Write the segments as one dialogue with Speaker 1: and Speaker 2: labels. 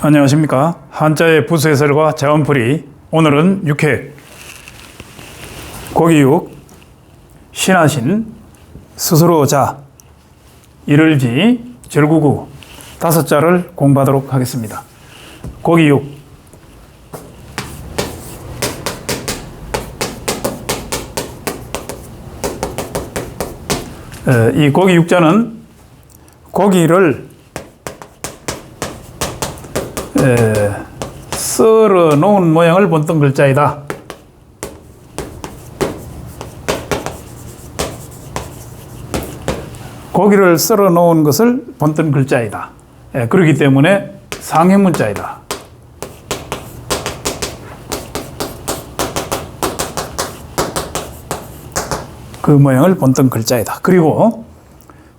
Speaker 1: 안녕하십니까. 한자의 부수해설과 자원풀이. 오늘은 육회, 고기육, 신하신, 스스로 자, 이를지, 절구구 다섯 자를 공부하도록 하겠습니다. 고기육. 에, 이 고기 육자는 고기를 에, 썰어 놓은 모양을 본뜬 글자이다. 고기를 썰어 놓은 것을 본뜬 글자이다. 에, 그렇기 때문에 상형 문자이다. 그 모양을 본뜬 글자이다. 그리고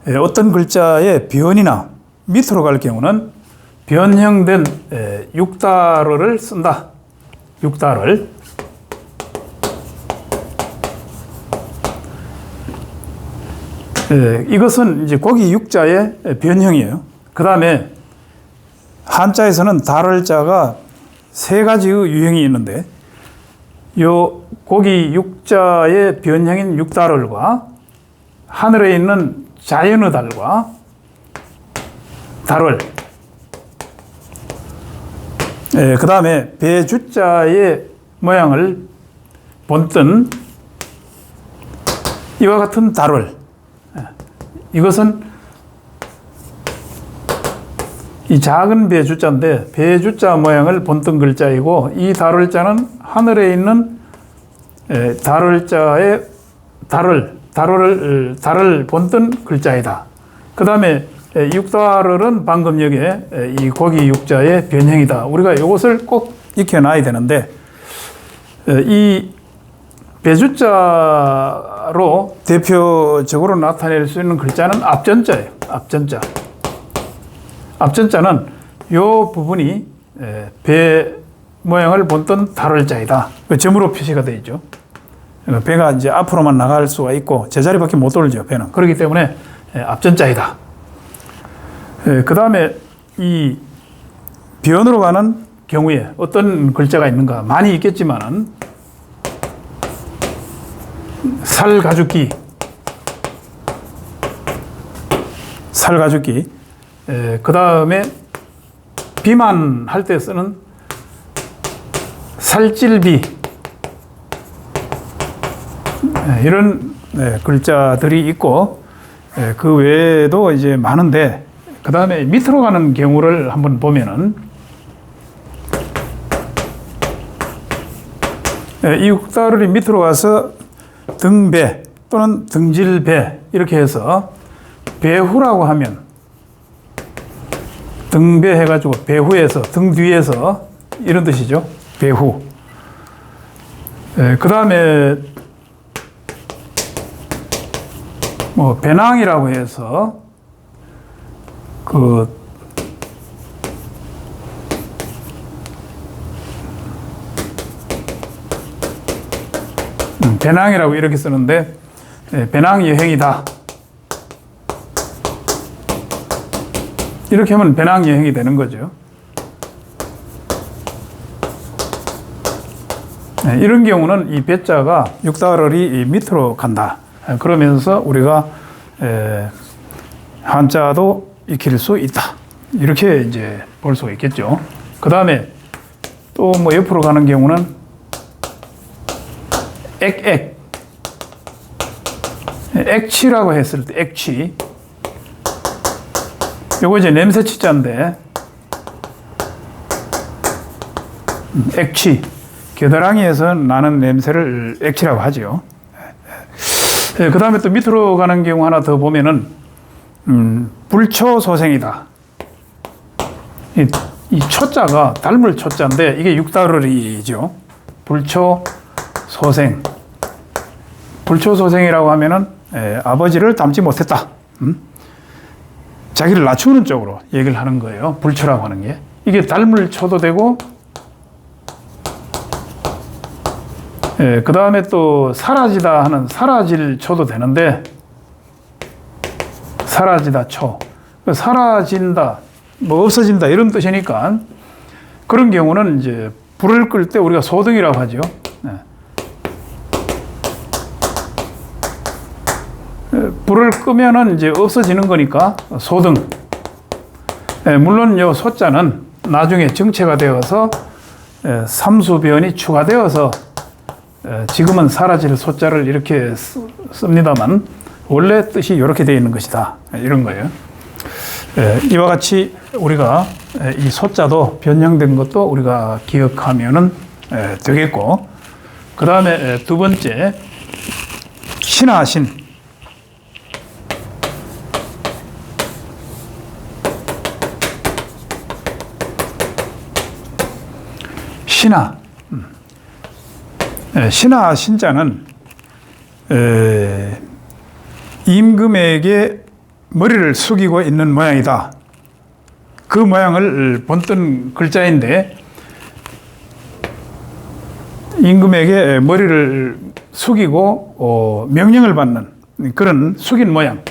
Speaker 1: 에, 어떤 글자의 변이나 밑으로 갈 경우는 변형된 에, 육다로를 쓴다. 육다를 에, 이것은 이제 고기 육자의 변형이에요. 그 다음에 한자에서는 다를자가 세 가지의 유형이 있는데 요 고기 육자의 변형인 육다를과 하늘에 있는 자연의 달과 달을 예, 그 다음에 배주자의 모양을 본뜬 이와 같은 달을 예, 이것은 이 작은 배주자인데 배주자 모양을 본뜬 글자이고 이 달을자는 하늘에 있는 예, 달을자의 달을 달을 달을 본뜬 글자이다. 그 다음에 육달을은 방금 여기에 이 고기 육자의 변형이다. 우리가 이것을 꼭 익혀놔야 되는데 이 배주자로 대표적으로 나타낼 수 있는 글자는 앞전자예요. 앞전자. 앞전자는 이 부분이 배 모양을 본뜬 달을자이다. 그 점으로 표시가 되어 있죠. 배가 이제 앞으로만 나갈 수가 있고 제자리밖에 못 돌죠. 배는 그렇기 때문에 앞전자이다. 그 다음에 이 변으로 가는 경우에 어떤 글자가 있는가 많이 있겠지만은 살 가죽기, 살 가죽기. 그 다음에 비만할 때 쓰는 살찔비. 네, 이런 네, 글자들이 있고 네, 그 외에도 이제 많은데 그 다음에 밑으로 가는 경우를 한번 보면은 이 육다를이 밑으로 가서 등배 또는 등질배 이렇게 해서 배후라고 하면 등배 해가지고 배후에서 등 뒤에서 이런 뜻이죠. 배후. 그 다음에 뭐 배낭이라고 해서 그 음, 배낭이라고 이렇게 쓰는데 예, 배낭 여행이다. 이렇게 하면 배낭 여행이 되는 거죠. 예, 이런 경우는 이 배자가 육다럴이 밑으로 간다. 예, 그러면서 우리가 한자도 익힐 수 있다. 이렇게 이제 볼 수가 있겠죠. 그 다음에 또 뭐 옆으로 가는 경우는 액액. 액취라고 했을 때 액취. 요거 이제 냄새 치자인데 음, 액취. 겨드랑이에서 나는 냄새를 액취라고 하죠. 그 다음에 또 밑으로 가는 경우 하나 더 보면은 음, 불초소생이다. 이, 이 초자가 닮을 초자인데 이게 육다르리죠. 불초소생. 불초소생이라고 하면은 에, 아버지를 닮지 못했다. 음? 자기를 낮추는 쪽으로 얘기를 하는 거예요. 불초라고 하는 게. 이게 닮을 초도 되고 예, 그 다음에 또 사라지다 하는 사라질 초도 되는데 사라지다 초. 사라진다, 뭐 없어진다 이런 뜻이니까 그런 경우는 이제 불을 끌 때 우리가 소등이라고 하죠. 네. 에, 불을 끄면은 이제 없어지는 거니까 소등. 예, 물론 요 소자는 나중에 정체가 되어서 에, 삼수변이 추가되어서 에, 지금은 사라질 소자를 이렇게 쓰- 씁니다만 원래 뜻이 이렇게 되어 있는 것이다 이런 거예요. 에, 이와 같이 우리가 에, 이 소자도 변형된 것도 우리가 기억하면은 에, 되겠고 그 다음에 두 번째 신하신 신하 음. 에, 신하 신자는 에, 임금에게 머리를 숙이고 있는 모양이다. 그 모양을 본뜬 글자인데 임금에게 머리를 숙이고 어, 명령을 받는 그런 숙인 모양.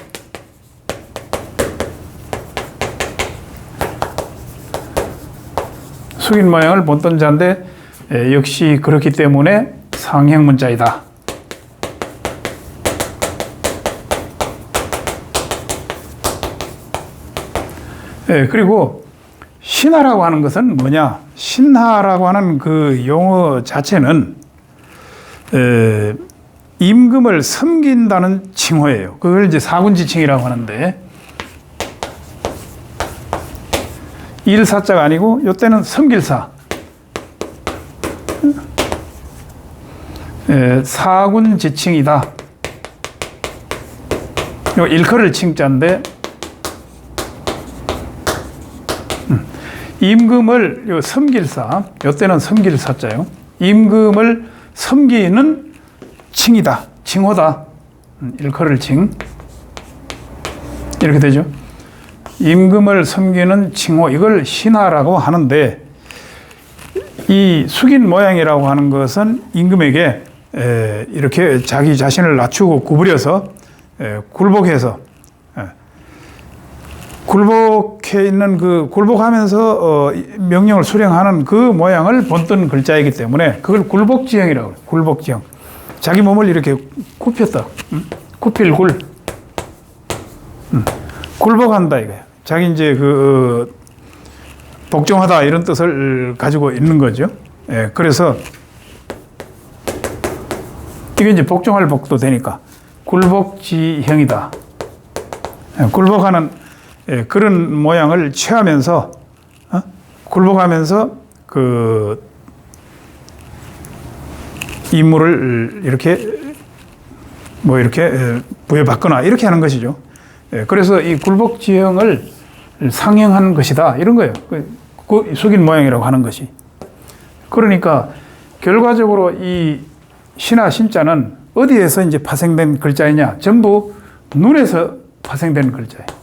Speaker 1: 숙인 모양을 본뜬 자인데 에, 역시 그렇기 때문에 상형 문자이다. 예, 그리고 신하라고 하는 것은 뭐냐? 신하라고 하는 그 용어 자체는 에, 임금을 섬긴다는 칭호예요. 그걸 이제 사군지칭이라고 하는데 일사자가 아니고 요때는 섬길사. 에, 사군지칭이다. 요 일컬을 칭자인데 임금을 요 섬길사, 요때는 섬길사자요. 임금을 섬기는 칭이다, 칭호다. 음, 일컬을 칭 이렇게 되죠. 임금을 섬기는 칭호 이걸 신하라고 하는데 이 숙인 모양이라고 하는 것은 임금에게 에, 이렇게 자기 자신을 낮추고 구부려서 에, 굴복해서 굴복해 있는 그 굴복하면서 어, 명령을 수령하는 그 모양을 본뜬 글자이기 때문에 그걸 굴복지형이라고 그래요. 굴복지형. 자기 몸을 이렇게 굽혔다. 음? 굽힐 굴. 음. 굴복한다 이거예요. 자기 이제 그 어, 복종하다 이런 뜻을 가지고 있는 거죠. 예, 그래서 이게 이제 복종할 복도 되니까 굴복지형이다. 예, 굴복하는 예, 그런 모양을 취하면서 어? 굴복하면서 그 임무를 이렇게 뭐 이렇게 예, 부여받거나 이렇게 하는 것이죠. 예, 그래서 이 굴복 지형을 상형한 것이다 이런 거예요. 그, 그 숙인 모양이라고 하는 것이. 그러니까 결과적으로 이 신하 신자는 어디에서 이제 파생된 글자이냐? 전부 눈에서 파생된 글자예요.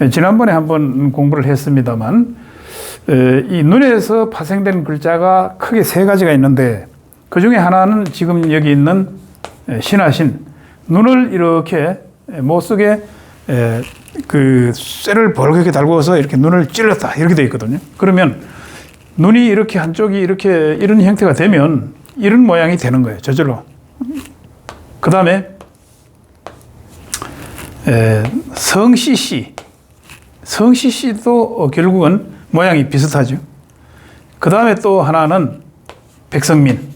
Speaker 1: 예, 지난번에 한번 공부를 했습니다만 에, 이 눈에서 파생된 글자가 크게 세 가지가 있는데 그 중에 하나는 지금 여기 있는 에, 신하신 눈을 이렇게 에, 못 쓰게 에, 그 쇠를 벌겋게 달고서 이렇게 눈을 찔렀다 이렇게 돼 있거든요. 그러면 눈이 이렇게 한쪽이 이렇게 이런 형태가 되면 이런 모양이 되는 거예요. 저절로. 그 다음에 성씨씨 성씨 씨도 결국은 모양이 비슷하죠. 그 다음에 또 하나는 백성민.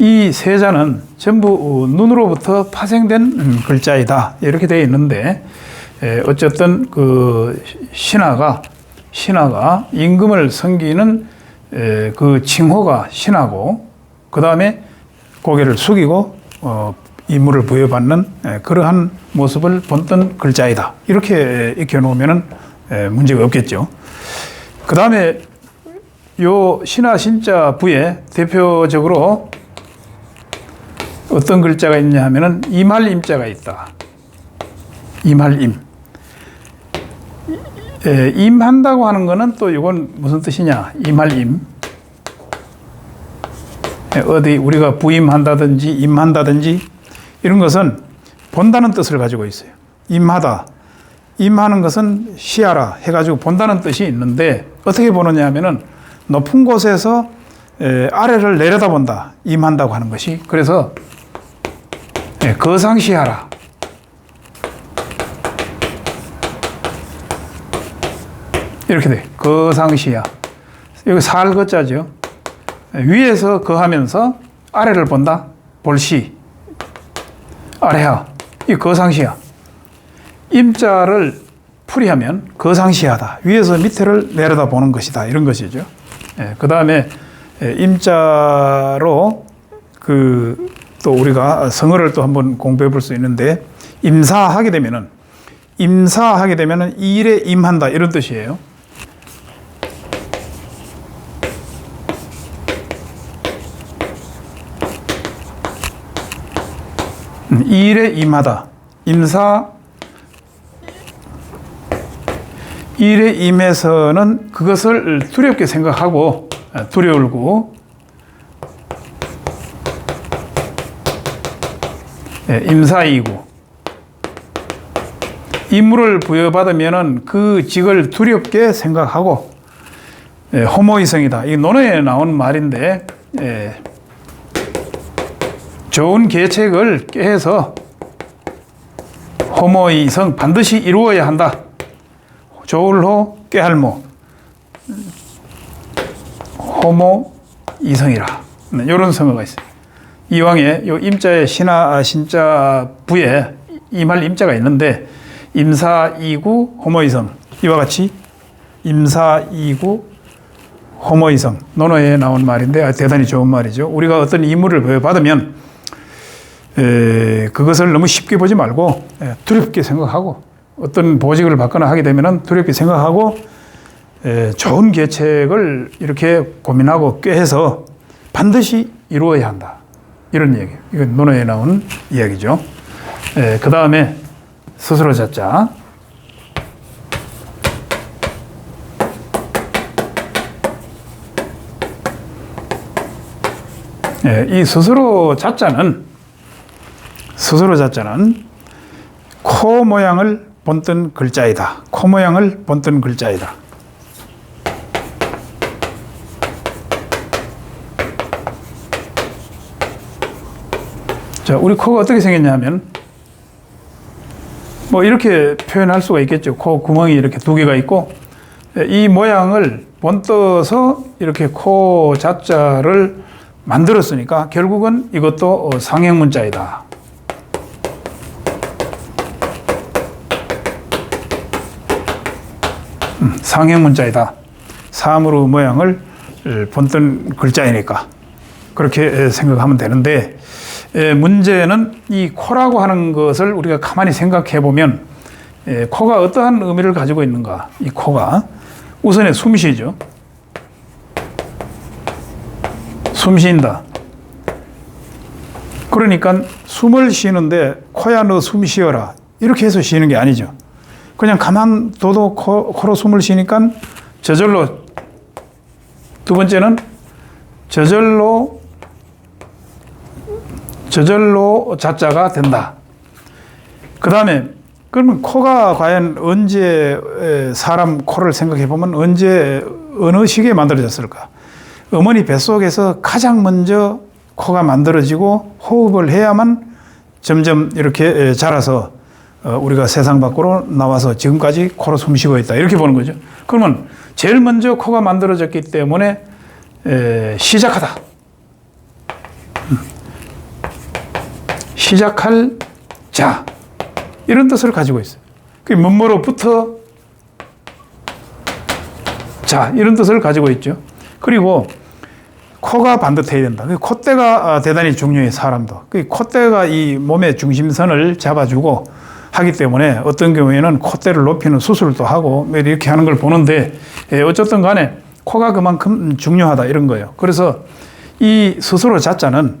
Speaker 1: 이 세 자는 전부 눈으로부터 파생된 음, 글자이다. 이렇게 되어 있는데, 에, 어쨌든 그 신하가, 신하가 임금을 섬기는 에, 그 칭호가 신하고, 그 다음에 고개를 숙이고, 어, 임무를 부여받는 에, 그러한 모습을 본뜬 글자이다. 이렇게 익혀 놓으면 문제가 없겠죠. 그 다음에 요 신하 신자 부에 대표적으로 어떤 글자가 있냐 하면은 임할 임자가 있다. 임할 임. 에, 임한다고 하는 거는 또 이건 무슨 뜻이냐? 임할 임. 에, 어디 우리가 부임한다든지 임한다든지 이런 것은 본다는 뜻을 가지고 있어요. 임하다. 임하는 것은 시야라 해가지고 본다는 뜻이 있는데 어떻게 보느냐 하면은 높은 곳에서 에, 아래를 내려다본다. 임한다고 하는 것이. 그래서 예, 거상시야라. 이렇게 돼. 거상시야 여기 살거자죠. 위에서 거하면서 아래를 본다. 볼시 아래하 이 거상시야 임자를 풀이하면 거상시하다. 위에서 밑에를 내려다 보는 것이다. 이런 것이죠. 예, 그 다음에 임자로 그 또 우리가 성어를 또 한번 공부해 볼 수 있는데 임사하게 되면은 임사하게 되면은 일에 임한다 이런 뜻이에요. 음, 일에 임하다. 임사 일에 임해서는 그것을 두렵게 생각하고 두려울고 예, 임사이고 임무를 부여받으면은 그 직을 두렵게 생각하고 예, 호모이성이다. 이 논어에 나온 말인데 예, 좋은 계책을 깨서 호모이성 반드시 이루어야 한다. 조울호 깨할모 호모 이성이라 네, 이런 성어가 있어요. 이왕에 요 임자의 신하 신자 부에 임할 임자가 있는데 임사 이구 호모 이성 이와 같이 임사 이구 호모 이성 논어에 나온 말인데 아, 대단히 좋은 말이죠. 우리가 어떤 임무를 받으면 에, 그것을 너무 쉽게 보지 말고 에, 두렵게 생각하고 어떤 보직을 받거나 하게 되면 두렵게 생각하고 에, 좋은 계책을 이렇게 고민하고 꾀해서 반드시 이루어야 한다. 이런 얘기. 이건 논어에 나온 이야기죠. 그 다음에 스스로. 예, 이 스스로 자자는 스스로 자자는 코 모양을 본뜬 글자이다. 코 모양을 본뜬 글자이다. 자, 우리 코가 어떻게 생겼냐면, 뭐 이렇게 표현할 수가 있겠죠. 코 구멍이 이렇게 두 개가 있고, 이 모양을 본떠서 이렇게 코 자자를 만들었으니까 결국은 이것도 상형 문자이다. 상형 문자이다. 사물의 모양을 본뜬 글자이니까 그렇게 생각하면 되는데 문제는 이 코라고 하는 것을 우리가 가만히 생각해 보면 코가 어떠한 의미를 가지고 있는가? 이 코가 우선에 숨쉬죠. 숨 쉰다. 그러니까 숨을 쉬는데 코야 너 숨 쉬어라 이렇게 해서 쉬는 게 아니죠. 그냥 가만 둬도 코, 코로 숨을 쉬니까 저절로 두 번째는 저절로 저절로 자자가 된다. 그 다음에 그러면 코가 과연 언제 사람 코를 생각해 보면 언제 어느 시기에 만들어졌을까? 어머니 뱃속에서 가장 먼저 코가 만들어지고 호흡을 해야만 점점 이렇게 자라서 어, 우리가 세상 밖으로 나와서 지금까지 코로 숨 쉬고 있다. 이렇게 보는 거죠. 그러면 제일 먼저 코가 만들어졌기 때문에 시작하다. 음. 시작할 자. 이런 뜻을 가지고 있어요. 그 뭐뭐로부터 자. 이런 뜻을 가지고 있죠. 그리고 코가 반듯해야 된다. 그 콧대가 아, 대단히 중요해, 사람도. 그 콧대가 이 몸의 중심선을 잡아주고 하기 때문에 어떤 경우에는 콧대를 높이는 수술도 하고 뭐 이렇게 하는 걸 보는데 예, 어쨌든 간에 코가 그만큼 중요하다 이런 거예요. 그래서 이 스스로 자자는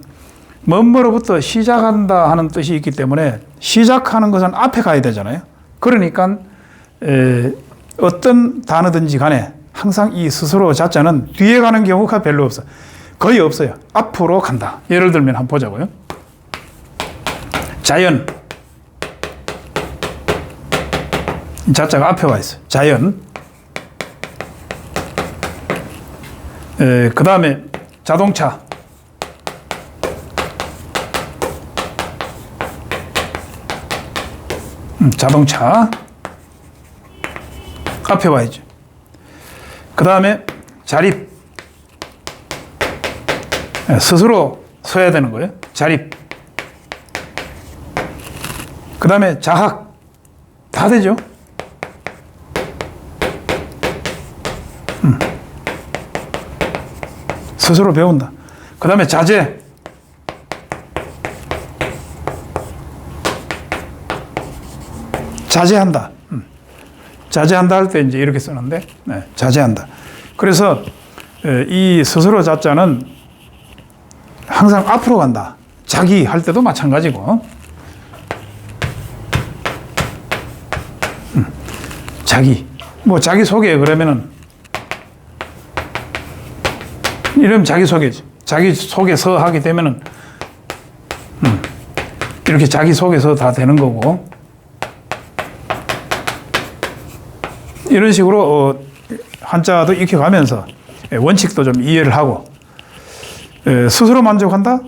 Speaker 1: 뭐뭐로부터 시작한다 하는 뜻이 있기 때문에 시작하는 것은 앞에 가야 되잖아요. 그러니까 에, 어떤 단어든지 간에 항상 이 스스로 자자는 뒤에 가는 경우가 별로 없어. 거의 없어요. 앞으로 간다. 예를 들면 한번 보자고요. 자연. 자자가 앞에 와 있어요. 자연. 그 다음에 자동차. 음, 자동차. 앞에 와야죠. 그 다음에 자립. 예, 스스로 서야 되는 거예요. 자립. 그 다음에 자학. 다 되죠. 음. 스스로 배운다. 그 다음에 자제. 자제한다. 음. 자제한다 할 때 이제 이렇게 쓰는데, 네, 자제한다. 그래서 에, 이 스스로 자자는 항상 앞으로 간다. 자기 할 때도 마찬가지고. 음, 자기. 뭐 자기 소개 그러면은 이러면 자기 소개지. 자기 소개서 하게 되면은 음, 이렇게 자기 소개서 다 되는 거고 이런 식으로 어, 한자도 익혀가면서 예, 원칙도 좀 이해를 하고 에, 스스로 만족한다?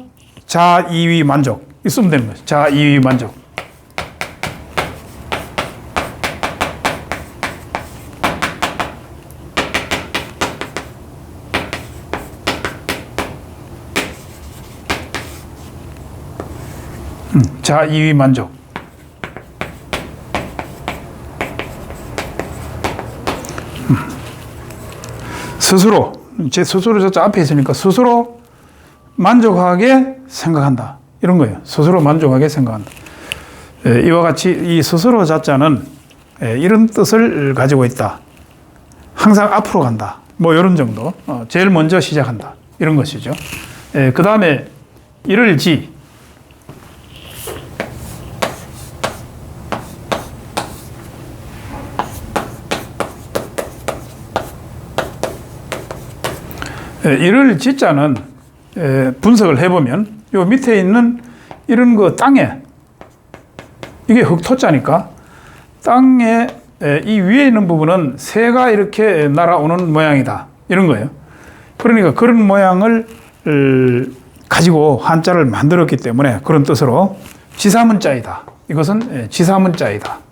Speaker 1: 자이위 만족. 있으면 되는 거죠. 자이위 만족. 자이위 만족. 음. 스스로 제 스스로 저쪽 앞에 있으니까 스스로 만족하게 생각한다. 이런 거예요. 스스로 만족하게 생각한다. 에, 이와 같이 이 스스로 자자는 에, 이런 뜻을 가지고 있다. 항상 앞으로 간다. 뭐 이런 정도. 어, 제일 먼저 시작한다. 이런 것이죠. 그 다음에 이를 지. 이를 지자는 에, 분석을 해보면 요 밑에 있는 이런 거 땅에 이게 흙토자니까 땅에 에, 이 위에 있는 부분은 새가 이렇게 날아오는 모양이다 이런 거예요. 그러니까 그런 모양을 을, 가지고 한자를 만들었기 때문에 그런 뜻으로 지사문자이다. 이것은 에, 지사문자이다.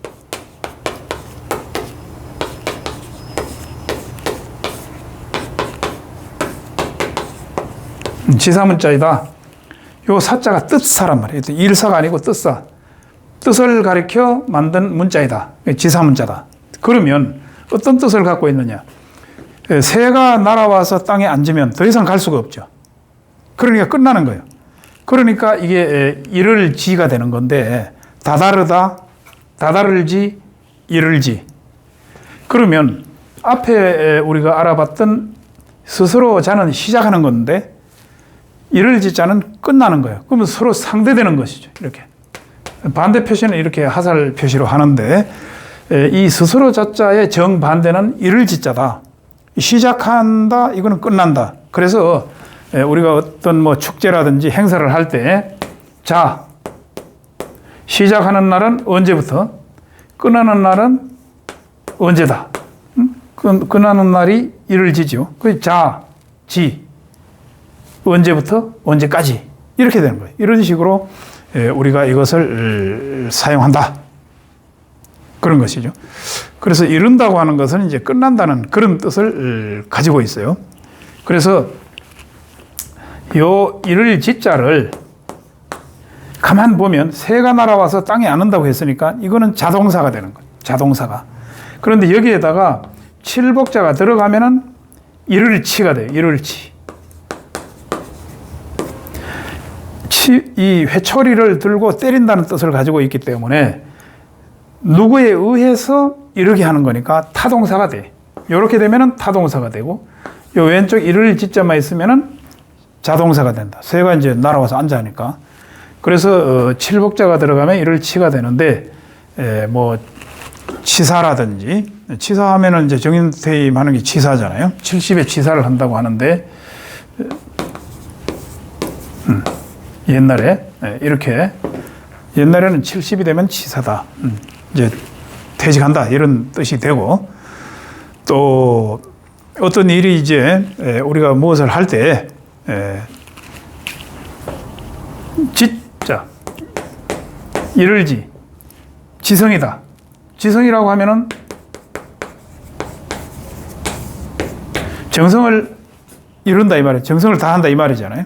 Speaker 1: 지사문자이다. 요 사자가 뜻사란 말이에요. 일사가 아니고 뜻사. 뜻을 가리켜 만든 문자이다. 지사문자다. 그러면 어떤 뜻을 갖고 있느냐? 새가 날아와서 땅에 앉으면 더 이상 갈 수가 없죠. 그러니까 끝나는 거예요. 그러니까 이게 이를 지가 되는 건데 다다르다, 다다를지, 이를지. 그러면 앞에 우리가 알아봤던 스스로 자는 시작하는 건데 이를 지자는 끝나는 거예요. 그러면 서로 상대되는 것이죠. 이렇게. 반대 표시는 이렇게 하살 표시로 하는데 이 스스로 자자의 정반대는 이를 지자다. 시작한다, 이거는 끝난다. 그래서 우리가 어떤 뭐 축제라든지 행사를 할 때, 자, 시작하는 날은 언제부터, 끝나는 날은 언제다. 끝나는 날이 이를 지죠. 그 자, 지, 언제부터 언제까지 이렇게 되는 거예요. 이런 식으로 우리가 이것을 사용한다. 그런 것이죠. 그래서 이룬다고 하는 것은 이제 끝난다는 그런 뜻을 가지고 있어요. 그래서 요 이를 지자를 가만 보면 새가 날아와서 땅에 앉는다고 했으니까 이거는 자동사가 되는 거예요. 자동사가. 그런데 여기에다가 칠복자가 들어가면은 이를 치가 돼요. 이를 치. 치, 이 회초리를 들고 때린다는 뜻을 가지고 있기 때문에 누구에 의해서 이르게 하는 거니까 타동사가 돼. 이렇게 되면은 타동사가 되고 요 왼쪽 이를 짓자만 있으면은 자동사가 된다. 새가 이제 날아와서 앉아니까. 그래서 어, 칠복자가 들어가면 이를 치가 되는데 에, 뭐 치사라든지 치사하면은 이제 정인퇴임 하는 게 치사잖아요. 70에 치사를 한다고 하는데 음. 옛날에 이렇게 옛날에는 70이 되면 치사다. 음, 이제 퇴직한다 이런 뜻이 되고 또 어떤 일이 이제 에, 우리가 무엇을 할 때 짓자 이를지 지성이다 지성이라고 하면은 정성을 이룬다 이 말이에요. 정성을 다한다 이 말이잖아요.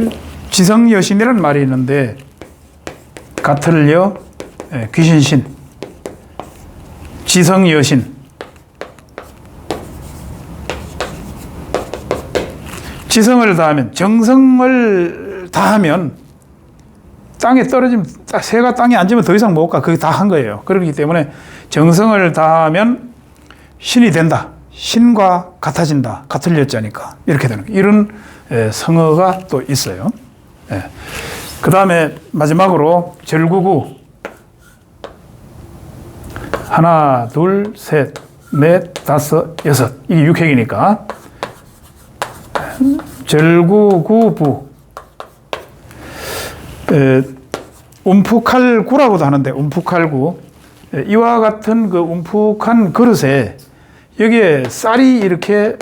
Speaker 1: 예. 지성여신이라는 말이 있는데 같을여 예, 귀신신 지성여신 지성을 다하면 정성을 다하면 땅에 떨어지면 딱 새가 땅에 앉으면 더 이상 못 가. 그게 다 한 거예요. 그렇기 때문에 정성을 다하면 신이 된다. 신과 같아진다. 같을 여자니까. 이렇게 되는 거예요. 이런 에, 성어가 또 있어요. 그 다음에 마지막으로 절구구. 하나, 둘, 셋, 넷, 다섯, 여섯. 이게 육획이니까. 절구구부. 에, 움푹할 구라고도 하는데 움푹할구 에, 이와 같은 그 움푹한 그릇에 여기에 쌀이 이렇게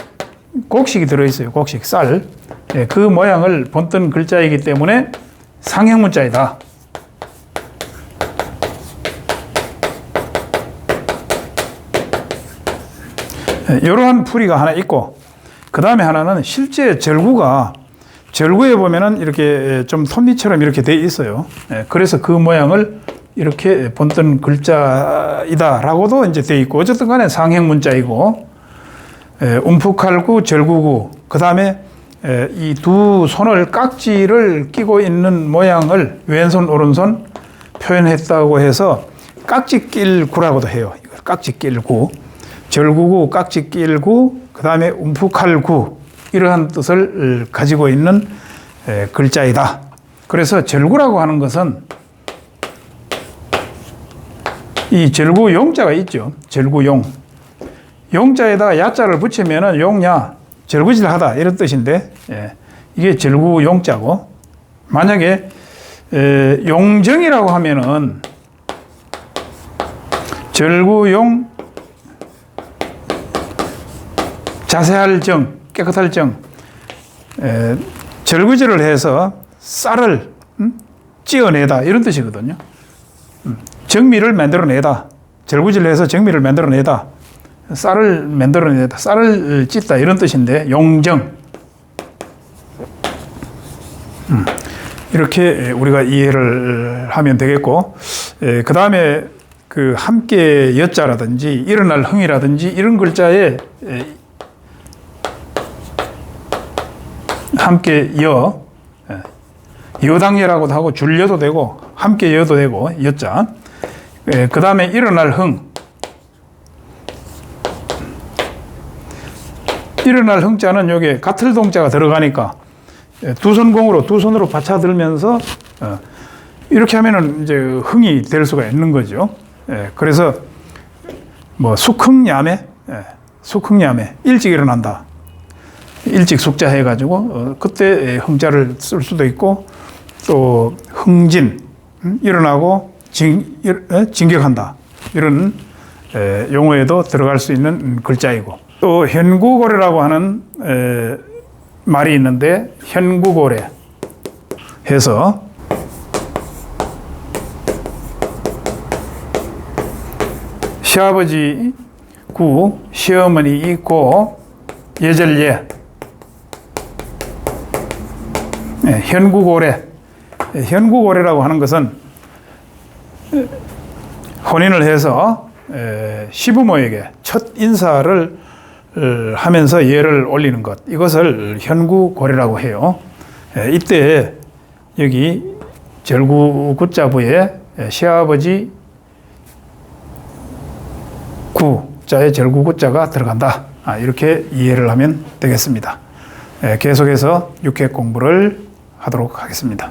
Speaker 1: 곡식이 들어있어요. 곡식 쌀. 예, 그 모양을 본뜬 글자이기 때문에 상형 문자이다. 예, 이러한 풀이가 하나 있고 그 다음에 하나는 실제 절구가 절구에 보면은 이렇게 좀 톱니처럼 이렇게 돼 있어요. 예, 그래서 그 모양을 이렇게 본뜬 글자이다라고도 이제 돼 있고 어쨌든 간에 상형 문자이고 예, 움푹할구 절구구 그 다음에 이 두 손을 깍지를 끼고 있는 모양을 왼손 오른손 표현했다고 해서 깍지 낄구라고도 해요. 깍지 낄구 절구구 깍지 낄구 그 다음에 움푹할구 이러한 뜻을 가지고 있는 에, 글자이다. 그래서 절구라고 하는 것은 이 절구 용자가 있죠. 절구 용. 용자에다가 야자를 붙이면은 용야 절구질 하다 이런 뜻인데 예, 이게 절구 용자고 만약에 에, 용정이라고 하면은 절구용 자세할 정 깨끗할 정 에, 절구질을 해서 쌀을 음? 찌어내다 이런 뜻이거든요. 음, 정미를 만들어내다 절구질을 해서 정미를 만들어내다 쌀을 만들어내다 쌀을 찢다 이런 뜻인데 용정 음, 이렇게 우리가 이해를 하면 되겠고 그 다음에 그 함께 여자라든지 일어날 흥이라든지 이런 글자에 에, 함께 여, 예, 여당여라고도 하고 줄여도 되고 함께 여도 되고 여자. 그 다음에 일어날 흥. 일어날 흥자는 여기 같을 동자가 들어가니까 예, 두손 공으로 두 손으로 받쳐들면서 어, 이렇게 하면은 이제 흥이 될 수가 있는 거죠. 예, 그래서 뭐 숙흥야매, 숙흥야매 일찍 일어난다. 일찍 숙자 해가지고 어, 그때 흥자를 쓸 수도 있고 또 흥진 음? 일어나고 진, 진격한다 이런 용어에도 들어갈 수 있는 글자이고 또 현구고래라고 하는 말이 있는데 현구고래 해서 시아버지 구 시어머니 있고 예절예 예, 현구고래. 예, 현구고래라고 하는 것은 혼인을 해서 시부모에게 첫 인사를 하면서 예를 올리는 것. 이것을 현구고래라고 해요. 예, 이때 여기 절구 구자부에 시아버지 구자에 절구 구자가 들어간다. 아, 이렇게 이해를 하면 되겠습니다. 계속해서 육회 공부를 하도록 하겠습니다.